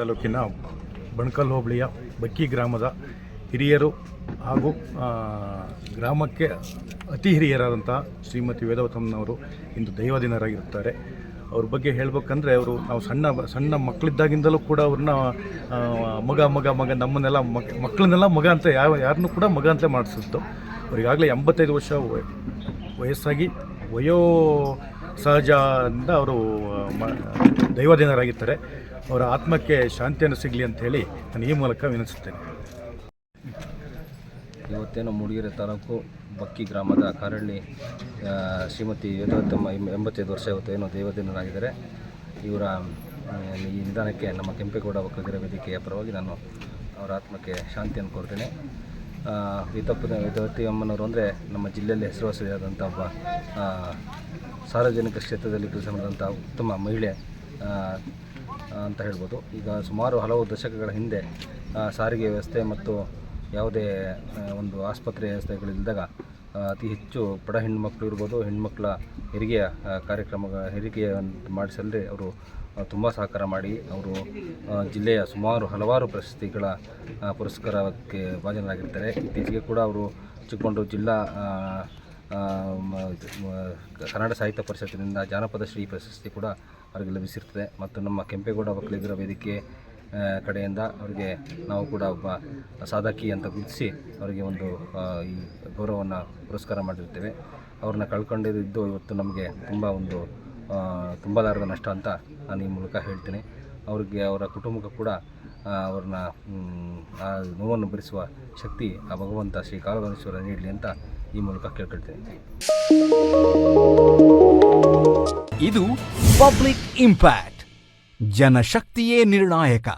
ತಾಲೂಕಿನ ಬಣಕಲ್ ಹೋಬಳಿಯ ಬಕ್ಕಿ ಗ್ರಾಮದ ಹಿರಿಯರು ಹಾಗೂ ಗ್ರಾಮಕ್ಕೆ ಅತಿ ಹಿರಿಯರಾದಂಥ ಶ್ರೀಮತಿ ವೇದವತಮ್ಮನವರು ಇಂದು ದೈವದಿನರಾಗಿರುತ್ತಾರೆ ಅವ್ರ ಬಗ್ಗೆ ಹೇಳ್ಬೇಕಂದ್ರೆ ಅವರು ನಾವು ಸಣ್ಣ ಸಣ್ಣ ಮಕ್ಕಳಿದ್ದಾಗಿಂದಲೂ ಕೂಡ ಅವ್ರನ್ನ ಮಗ ಮಗ ಮಗ, ನಮ್ಮನ್ನೆಲ್ಲ ಮಕ್, ಮಕ್ಕಳನ್ನೆಲ್ಲ ಮಗ ಅಂತ ಯಾವ, ಯಾರನ್ನೂ ಕೂಡ ಮಗ ಅಂತಲೇ ಮಾಡಿಸಿದ್ದು. ಅವರಿಗಾಗಲೇ ಎಂಬತ್ತೈದು ವರ್ಷ ವಯ- ವಯಸ್ಸಾಗಿ ವಯೋ ಸಹಜದಿಂದ ಅವರು ದೈವದಿನರಾಗಿರ್ತಾರೆ ಅವರ ಆತ್ಮಕ್ಕೆ ಶಾಂತಿಯನ್ನು ಸಿಗಲಿ ಅಂತ ಹೇಳಿ ನಾನು ಈ ಮೂಲಕ ವಿನಿಸುತ್ತೇನೆ ಇವತ್ತೇನು ಮೂಡಿಗೆರೆ ತಾಲೂಕು ಬಕ್ಕಿ ಗ್ರಾಮದ ಕಾರಳ್ಳಿ ಶ್ರೀಮತಿ ವೇದವತ್ತಮ್ಮ ಎಂಬ- ಎಂಬತ್ತೈದು ವರ್ಷ ಇವತ್ತು ಏನು ದೇವದಿನರಾಗಿದ್ದಾರೆ. ಇವರ ಈ ನಿಧಾನಕ್ಕೆ ನಮ್ಮ ಕೆಂಪೇಗೌಡ ಒಕ್ಕಲಿಗರ ವೇದಿಕೆಯ ಪರವಾಗಿ ನಾನು ಅವರ ಆತ್ಮಕ್ಕೆ ಶಾಂತಿಯನ್ನು ಕೋರ್ತೇನೆ. ಆ, ವೇದಪ್ಪ ವೇದವತಿ ಅಮ್ಮನವರು ಅಂದರೆ ನಮ್ಮ ಜಿಲ್ಲೆಯಲ್ಲಿ ಹೆಸರುವಾಸಿಯಾದಂಥ ಒಬ್ಬ ಸಾರ್ವಜನಿಕ ಕ್ಷೇತ್ರದಲ್ಲಿ ಕೆಲಸ ಮಾಡಿದಂಥ ಉತ್ತಮ ಮಹಿಳೆ. ಅಂತ ಹೇಳ್ಬೋದು. ಈಗ ಸುಮಾರು ಹಲವು ದಶಕಗಳ ಹಿಂದೆ ಸಾರಿಗೆ ವ್ಯವಸ್ಥೆ ಮತ್ತು ಯಾವುದೇ ಒಂದು ಆಸ್ಪತ್ರೆ ವ್ಯವಸ್ಥೆಗಳಿಲ್ಲದಾಗ ಅತಿ ಹೆಚ್ಚು ಬಡ ಹೆಣ್ಮಕ್ಳು ಇರ್ಬೋದು. ಹೆಣ್ಮಕ್ಳ ಹೆರಿಗೆಯ ಕಾರ್ಯಕ್ರಮ, ಹೆರಿಗೆ ಹೆರಿಗೆಯ ಮಾಡಿಸಲ್ಲದೆ ಅವರು ತುಂಬ ಸಹಕಾರ ಮಾಡಿ ಅವರು ಜಿಲ್ಲೆಯ ಸುಮಾರು ಹಲವಾರು ಪ್ರಶಸ್ತಿಗಳ ಪುರಸ್ಕಾರಕ್ಕೆ ಭಾಜನರಾಗಿರ್ತಾರೆ. ಇತ್ತೀಚೆಗೆ ಕೂಡ ಅವರು ಚಿಕ್ಕಮಗಳೂರು ಜಿಲ್ಲಾ ಕನ್ನಡ ಸಾಹಿತ್ಯ ಪರಿಷತ್ತಿನಿಂದ ಜಾನಪದ ಶ್ರೀ ಪ್ರಶಸ್ತಿ ಕೂಡ ಅವರಿಗೆ ಲಭಿಸಿರ್ತದೆ. ಮತ್ತು ನಮ್ಮ ಕೆಂಪೇಗೌಡ ಒಕ್ಕಲಿಗರ ವೇದಿಕೆ ಕಡೆಯಿಂದ ಅವರಿಗೆ ನಾವು ಕೂಡ ಒಬ್ಬ ಸಾಧಕಿ ಅಂತ ಗುರುತಿಸಿ ಅವರಿಗೆ ಒಂದು ಈ ಗೌರವವನ್ನು ಪುರಸ್ಕಾರ ಮಾಡಿರ್ತೇವೆ ಅವ್ರನ್ನ ಕಳ್ಕೊಂಡಿದ್ದು ಇವತ್ತು ನಮಗೆ ತುಂಬ ಒಂದು ತುಂಬಲಾರದ ನಷ್ಟ ಅಂತ ನಾನು ಈ ಮೂಲಕ ಹೇಳ್ತೀನಿ. ಅವ್ರಿಗೆ ಅವರ ಕುಟುಂಬಕ್ಕೂ ಕೂಡ ಅವ್ರನ್ನ ಆ ನೋವನ್ನು ಭರಿಸುವ ಶಕ್ತಿ ಆ ಭಗವಂತ ಶ್ರೀ ಕಾಲಗಣೇಶ್ವರ ನೀಡಲಿ ಅಂತ ಈ ಮೂಲಕ ಕೇಳ್ಕೊಳ್ತೇನೆ. ಇದು ಪಬ್ಲಿಕ್ ಇಂಪ್ಯಾಕ್ಟ್ ಜನಶಕ್ತಿಯೇ ನಿರ್ಣಾಯಕ.